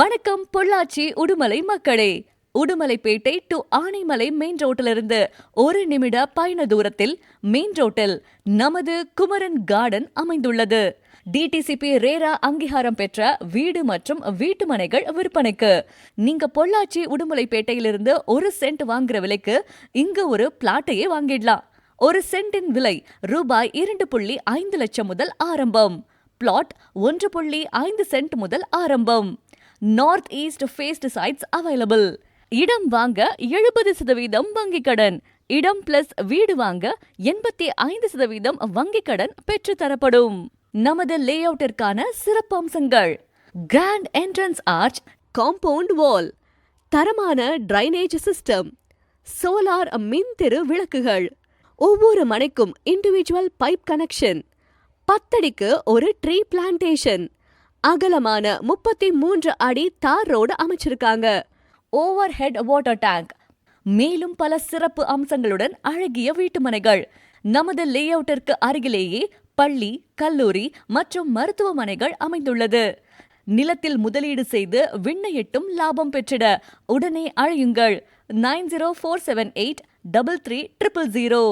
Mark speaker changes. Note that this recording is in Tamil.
Speaker 1: வணக்கம் பொள்ளாச்சி உடுமலை மக்களே. உடுமலைப்பேட்டை டு ஆனைமலை மெயின் ரோட்டிலிருந்து ஒரு நிமிட பயண தூரத்தில் மெயின் ரோட்டில் நமது குமரன் கார்டன் அமைந்துள்ளது. டிடிசிபி ரேரா அங்கீகாரம் பெற்ற வீடு மற்றும் வீட்டு மனைகள் விற்பனைக்கு. நீங்க பொள்ளாச்சி உடுமலைப்பேட்டையிலிருந்து ஒரு சென்ட் வாங்குற விலைக்கு இங்க ஒரு பிளாட்டையே வாங்கிடலாம். ஒரு சென்டின் விலை ரூபாய் இரண்டு புள்ளி ஐந்து லட்சம் முதல் ஆரம்பம். பிளாட் ஒன்று புள்ளி ஐந்து சென்ட் முதல் ஆரம்பம். North east faced sites available இடம் வாங்க எழுபது சதவீதம் வங்கிக் கடன். இடம் பிளஸ் வீடு வாங்க எண்பத்தி ஐந்து சதவீதம் வங்கிக் கடன் பெற்று தரப்படும். நமது லே அவுட்டிற்கான சிறப்பு அம்சங்கள் grand entrance arch compound wall தரமான டிரைனேஜ் சிஸ்டம் சோலார் மின்திரு விளக்குகள். ஒவ்வொரு மனைக்கும் இண்டிவிஜுவல் பைப் கனெக்ஷன் பத்தடிக்கு ஒரு ட்ரீ பிளான்டேஷன் அகலமான முப்பத்தி மூன்று அடி தார் ரோடு அமைச்சிருக்காங்க. ஓவர் ஹெட் வாட்டர் டேங்க் மேலும் பல சிறப்பு அம்சங்களுடன் அழகிய வீட்டுமனைகள். நமது லே அவுட்டிற்கு அருகிலேயே பள்ளி கல்லூரி மற்றும் மருத்துவமனைகள் அமைந்துள்ளது. நிலத்தில் முதலீடு செய்து விண்ணை எட்டும் லாபம் பெற்றிட உடனே அழையுங்கள். Nine zero four seven eight double three triple zero.